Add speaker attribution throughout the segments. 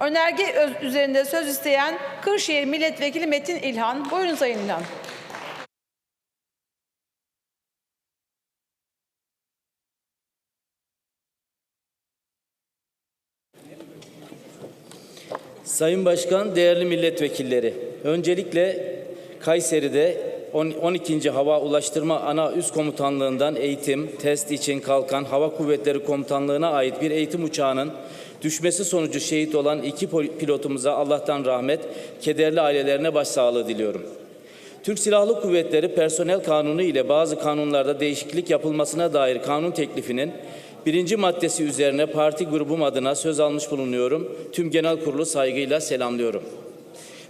Speaker 1: Önerge üzerinde söz isteyen Kırşehir Milletvekili Metin İlhan. Buyurun Sayın İlhan.
Speaker 2: Sayın Başkan, değerli milletvekilleri, öncelikle Kayseri'de 10 12. Hava Ulaştırma Ana Üst Komutanlığından eğitim, test için kalkan Hava Kuvvetleri Komutanlığı'na ait bir eğitim uçağının düşmesi sonucu şehit olan iki pilotumuza Allah'tan rahmet, kederli ailelerine başsağlığı diliyorum. Türk Silahlı Kuvvetleri Personel Kanunu ile bazı kanunlarda değişiklik yapılmasına dair kanun teklifinin birinci maddesi üzerine parti grubum adına söz almış bulunuyorum. Tüm genel kurulu saygıyla selamlıyorum.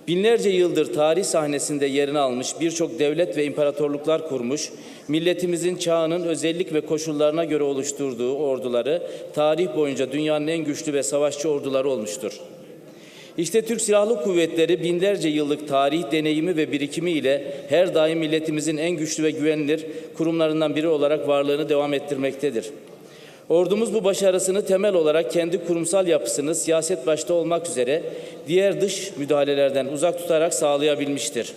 Speaker 2: Binlerce yıldır tarih sahnesinde yerini almış birçok devlet ve imparatorluklar kurmuş, milletimizin çağının özellik ve koşullarına göre oluşturduğu orduları tarih boyunca dünyanın en güçlü ve savaşçı orduları olmuştur. İşte Türk Silahlı Kuvvetleri binlerce yıllık tarih, deneyimi ve birikimi ile her daim milletimizin en güçlü ve güvenilir kurumlarından biri olarak varlığını devam ettirmektedir. Ordumuz bu başarısını temel olarak kendi kurumsal yapısını siyaset başta olmak üzere diğer dış müdahalelerden uzak tutarak sağlayabilmiştir.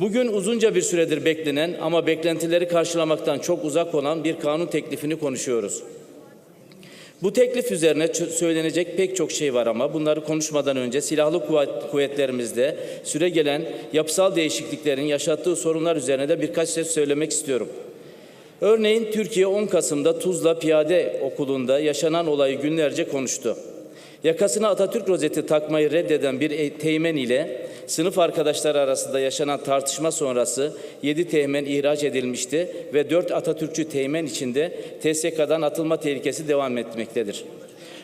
Speaker 2: Bugün uzunca bir süredir beklenen ama beklentileri karşılamaktan çok uzak olan bir kanun teklifini konuşuyoruz. Bu teklif üzerine söylenecek pek çok şey var ama bunları konuşmadan önce silahlı kuvvet- kuvvetlerimizde süre gelen yapısal değişikliklerin yaşattığı sorunlar üzerine de birkaç söz söylemek istiyorum. Örneğin Türkiye 10 Kasım'da Tuzla Piyade Okulu'nda yaşanan olayı günlerce konuştu. Yakasına Atatürk rozeti takmayı reddeden bir e- teğmen ile sınıf arkadaşları arasında yaşanan tartışma sonrası 7 teğmen ihraç edilmişti ve 4 Atatürkçü teğmen içinde TSK'dan atılma tehlikesi devam etmektedir.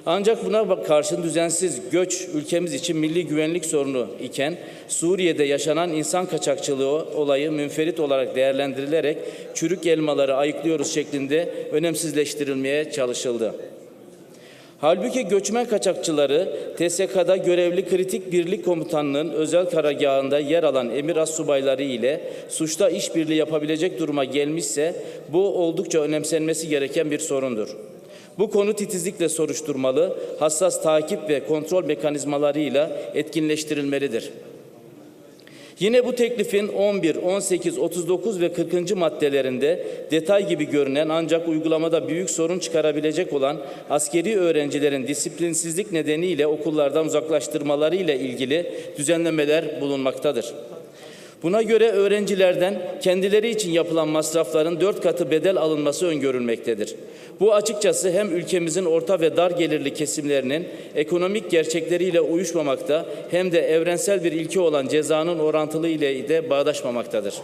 Speaker 2: Ancak buna karşın düzensiz göç ülkemiz için milli güvenlik sorunu iken Suriye'de yaşanan insan kaçakçılığı olayı münferit olarak değerlendirilerek çürük elmaları ayıklıyoruz şeklinde önemsizleştirilmeye çalışıldı. Halbuki göçmen kaçakçıları TSK'da görevli kritik birlik komutanlığının özel karargahında yer alan emir astsubayları ile suçta işbirliği yapabilecek duruma gelmişse bu oldukça önemsenmesi gereken bir sorundur. Bu konu titizlikle soruşturmalı, hassas takip ve kontrol mekanizmalarıyla etkinleştirilmelidir. Yine bu teklifin 11, 18, 39 ve 40. maddelerinde detay gibi görünen ancak uygulamada büyük sorun çıkarabilecek olan askeri öğrencilerin disiplinsizlik nedeniyle okullardan uzaklaştırmaları ile ilgili düzenlemeler bulunmaktadır. Buna göre öğrencilerden kendileri için yapılan masrafların dört katı bedel alınması öngörülmektedir. Bu açıkçası hem ülkemizin orta ve dar gelirli kesimlerinin ekonomik gerçekleriyle uyuşmamakta hem de evrensel bir ilke olan cezanın orantılı ile de bağdaşmamaktadır.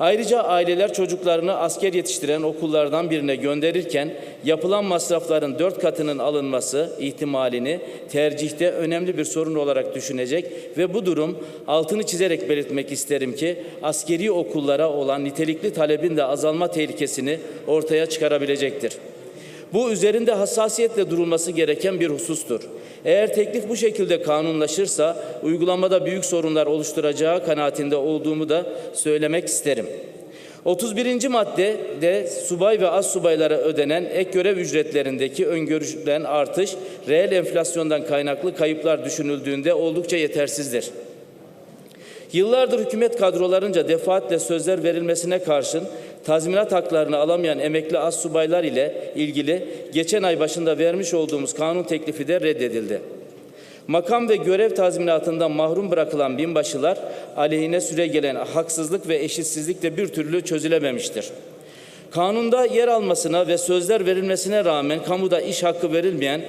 Speaker 2: Ayrıca aileler çocuklarını asker yetiştiren okullardan birine gönderirken yapılan masrafların dört katının alınması ihtimalini tercihte önemli bir sorun olarak düşünecek ve bu durum altını çizerek belirtmek isterim ki askeri okullara olan nitelikli talebin de azalma tehlikesini ortaya çıkarabilecektir. Bu üzerinde hassasiyetle durulması gereken bir husustur. Eğer teklif bu şekilde kanunlaşırsa uygulamada büyük sorunlar oluşturacağı kanaatinde olduğumu da söylemek isterim. 31. madde de subay ve az subaylara ödenen ek görev ücretlerindeki öngörülen artış reel enflasyondan kaynaklı kayıplar düşünüldüğünde oldukça yetersizdir. Yıllardır hükümet kadrolarınca defaatle sözler verilmesine karşın tazminat haklarını alamayan emekli az subaylar ile ilgili geçen ay başında vermiş olduğumuz kanun teklifi de reddedildi. Makam ve görev tazminatından mahrum bırakılan binbaşılar aleyhine süre gelen haksızlık ve eşitsizlik de bir türlü çözülememiştir. Kanunda yer almasına ve sözler verilmesine rağmen kamuda iş hakkı verilmeyen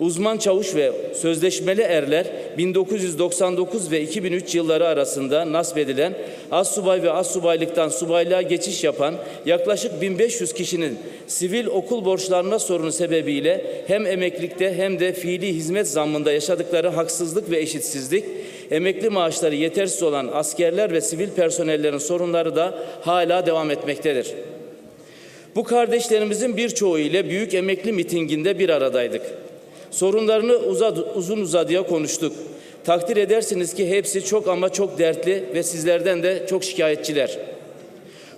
Speaker 2: uzman çavuş ve sözleşmeli erler 1999 ve 2003 yılları arasında nasip edilen assubay ve assubaylıktan subaylığa geçiş yapan yaklaşık 1500 kişinin sivil okul borçlanma sorunu sebebiyle hem emeklilikte hem de fiili hizmet zammında yaşadıkları haksızlık ve eşitsizlik emekli maaşları yetersiz olan askerler ve sivil personellerin sorunları da hala devam etmektedir. Bu kardeşlerimizin birçoğu ile büyük emekli mitinginde bir aradaydık. Sorunlarını uzad, uzun uzadıya konuştuk. Takdir edersiniz ki hepsi çok ama çok dertli ve sizlerden de çok şikayetçiler.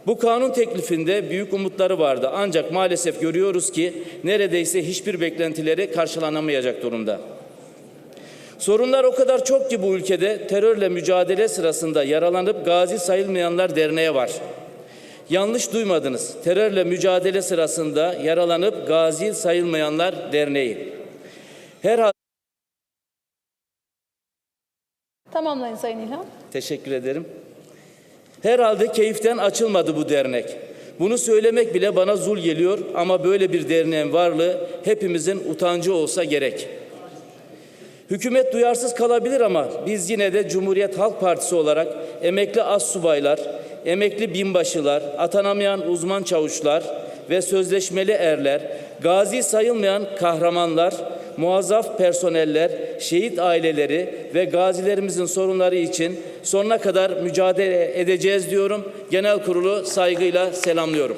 Speaker 2: Bu kanun teklifinde büyük umutları vardı ancak maalesef görüyoruz ki neredeyse hiçbir beklentileri karşılanamayacak durumda. Sorunlar o kadar çok ki bu ülkede terörle mücadele sırasında yaralanıp gazi sayılmayanlar derneği var. Yanlış duymadınız. Terörle mücadele sırasında yaralanıp gazi sayılmayanlar derneği. Herhalde
Speaker 1: Tamamlayın Sayın İlhan.
Speaker 2: Teşekkür ederim. Herhalde keyiften açılmadı bu dernek. Bunu söylemek bile bana zul geliyor ama böyle bir derneğin varlığı hepimizin utancı olsa gerek. Hükümet duyarsız kalabilir ama biz yine de Cumhuriyet Halk Partisi olarak emekli astsubaylar, emekli binbaşılar, atanamayan uzman çavuşlar ve sözleşmeli erler, gazi sayılmayan kahramanlar, muazzaf personeller, şehit aileleri ve gazilerimizin sorunları için sonuna kadar mücadele edeceğiz diyorum. Genel kurulu saygıyla selamlıyorum.